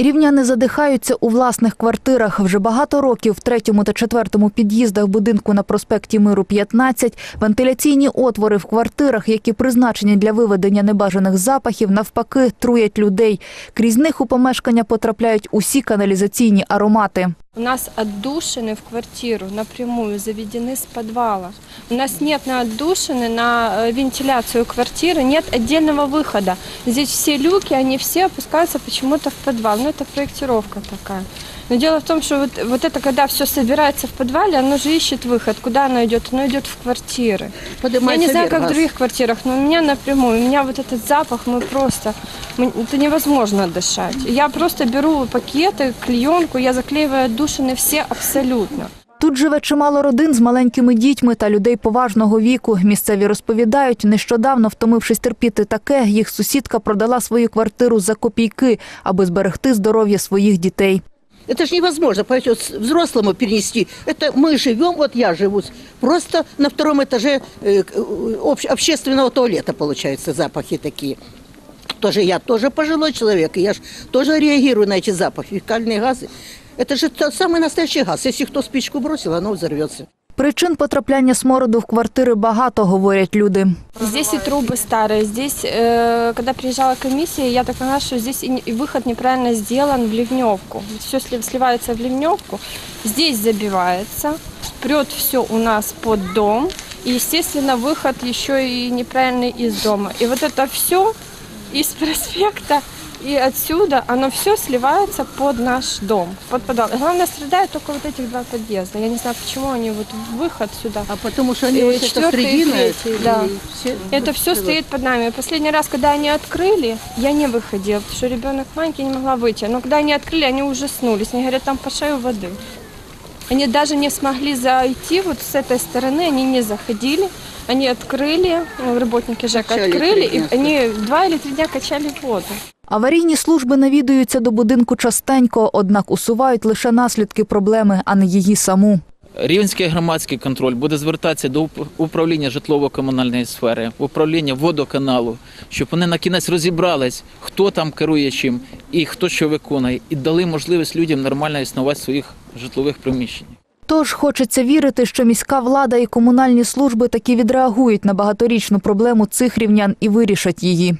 Рівняни задихаються у власних квартирах. Вже багато років в третьому та четвертому під'їздах будинку на проспекті Миру 15 вентиляційні отвори в квартирах, які призначені для виведення небажаних запахів, навпаки, труять людей. Крізь них у помешкання потрапляють усі каналізаційні аромати. У нас отдушины в квартиру напрямую заведены с подвала. У нас нет на отдушины, на э, вентиляцию квартиры, нет отдельного выхода. Здесь все люки, они все опускаются почему-то в подвал. Ну, это проектировка такая. Но дело в том, что вот, вот это, когда все собирается в подвале, оно же ищет выход. Куда оно идет? Оно идет в квартиры. Я не знаю, как в других квартирах, но у меня напрямую, у меня вот этот запах, мы просто, мы- это невозможно дышать. Я просто беру пакеты, клеенку, я заклеиваю отдушины все абсолютно. Тут живе чимало родин з маленькими дітьми та людей поважного віку. Місцеві розповідають, нещодавно, втомившись терпіти таке, їх сусідка продала свою квартиру за копійки, аби зберегти здоров'я своїх дітей. Это же невозможно понимаете, вот с- взрослому перенести. Это мы живем, вот я живу, с- просто на втором этаже э, к- э, общ- общественного туалета, получается, запахи такие. Тоже я тоже пожилой человек, и я же тоже реагирую на эти запахи, фекальные газы. Это же тот самый настоящий газ. Если кто спичку бросил, оно взорвется. Причин потрапляння смороду в квартири багато, говорять люди. Здесь и трубы старые, здесь, э, когда приезжала комиссия, я так поняла, что здесь и не- и выход неправильно сделан в ливневку. Все сливается в ливневку, здесь забивается, прет все у нас под дом, и, естественно, выход еще и неправильный из дома. И вот это все из проспекта и отсюда, оно все сливается под наш дом, под подвал. И Главное, страдают только вот этих два подъезда. Я не знаю, почему они вот выход сюда. А потому что они Э, вот это четвертый и срединное, третий, да. и все- Это все стоит под нами. Последний раз, когда они открыли, я не выходила, потому что ребенок маленький, не могла выйти. Но когда они открыли, они ужаснулись. Они говорят, там по шею воды. Они даже не смогли зайти вот с этой стороны, они не заходили. Они открыли, ну, работники ЖЭК Качали открыли, три и дня. они два или три дня качали воду. Аварійні служби навідуються до будинку частенько, однак усувають лише наслідки проблеми, а не її саму. Рівненський громадський контроль буде звертатися до уп- управління житлово-комунальної сфери, управління водоканалу, щоб вони на кінець розібрались, хто там керує чим і хто що виконує, і дали можливість людям нормально існувати в своїх житлових приміщеннях. Тож хочеться вірити, що міська влада і комунальні служби таки відреагують на багаторічну проблему цих рівнян і вирішать її.